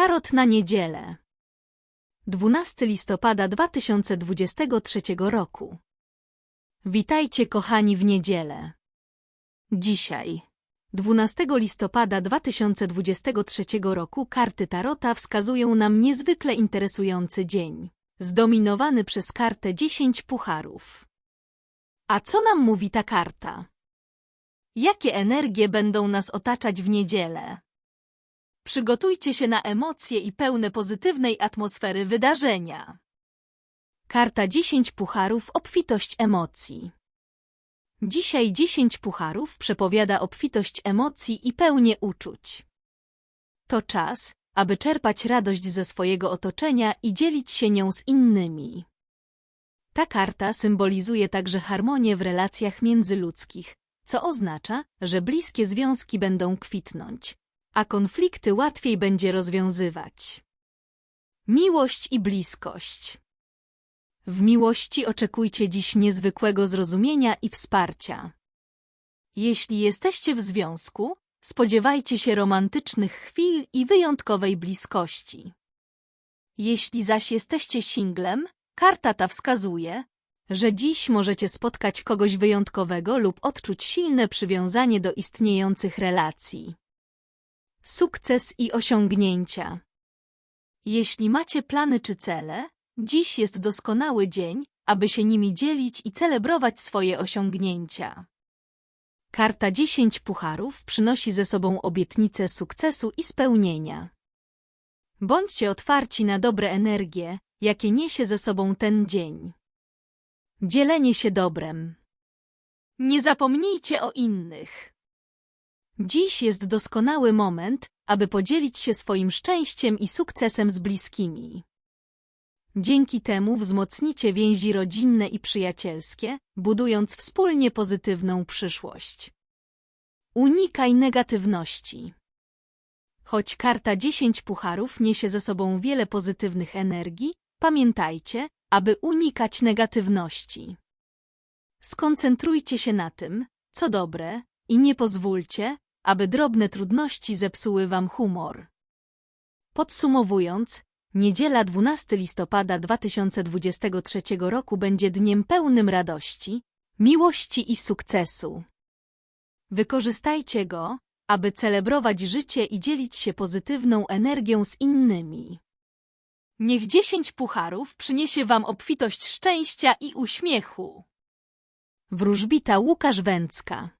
Tarot na niedzielę. 12 listopada 2023 roku. Witajcie kochani w niedzielę. Dzisiaj, 12 listopada 2023 roku, karty Tarota wskazują nam niezwykle interesujący dzień, zdominowany przez kartę 10 pucharów. A co nam mówi ta karta? Jakie energie będą nas otaczać w niedzielę? Przygotujcie się na emocje i pełne pozytywnej atmosfery wydarzenia. Karta 10 pucharów obfitość emocji. Dzisiaj 10 pucharów przepowiada obfitość emocji i pełnię uczuć. To czas, aby czerpać radość ze swojego otoczenia i dzielić się nią z innymi. Ta karta symbolizuje także harmonię w relacjach międzyludzkich, co oznacza, że bliskie związki będą kwitnąć, a konflikty łatwiej będzie rozwiązywać. Miłość i bliskość. W miłości oczekujcie dziś niezwykłego zrozumienia i wsparcia. Jeśli jesteście w związku, spodziewajcie się romantycznych chwil i wyjątkowej bliskości. Jeśli zaś jesteście singlem, karta ta wskazuje, że dziś możecie spotkać kogoś wyjątkowego lub odczuć silne przywiązanie do istniejących relacji. Sukces i osiągnięcia. Jeśli macie plany czy cele, dziś jest doskonały dzień, aby się nimi dzielić i celebrować swoje osiągnięcia. Karta 10 pucharów przynosi ze sobą obietnicę sukcesu i spełnienia. Bądźcie otwarci na dobre energie, jakie niesie ze sobą ten dzień. Dzielenie się dobrem. Nie zapomnijcie o innych. Dziś jest doskonały moment, aby podzielić się swoim szczęściem i sukcesem z bliskimi. Dzięki temu wzmocnicie więzi rodzinne i przyjacielskie, budując wspólnie pozytywną przyszłość. Unikaj negatywności. Choć karta 10 pucharów niesie ze sobą wiele pozytywnych energii, pamiętajcie, aby unikać negatywności. Skoncentrujcie się na tym, co dobre, i nie pozwólcie, aby drobne trudności zepsuły wam humor. Podsumowując, niedziela 12 listopada 2023 roku będzie dniem pełnym radości, miłości i sukcesu. Wykorzystajcie go, aby celebrować życie i dzielić się pozytywną energią z innymi. Niech dziesięć pucharów przyniesie wam obfitość szczęścia i uśmiechu. Wróżbita Łukasz Węcka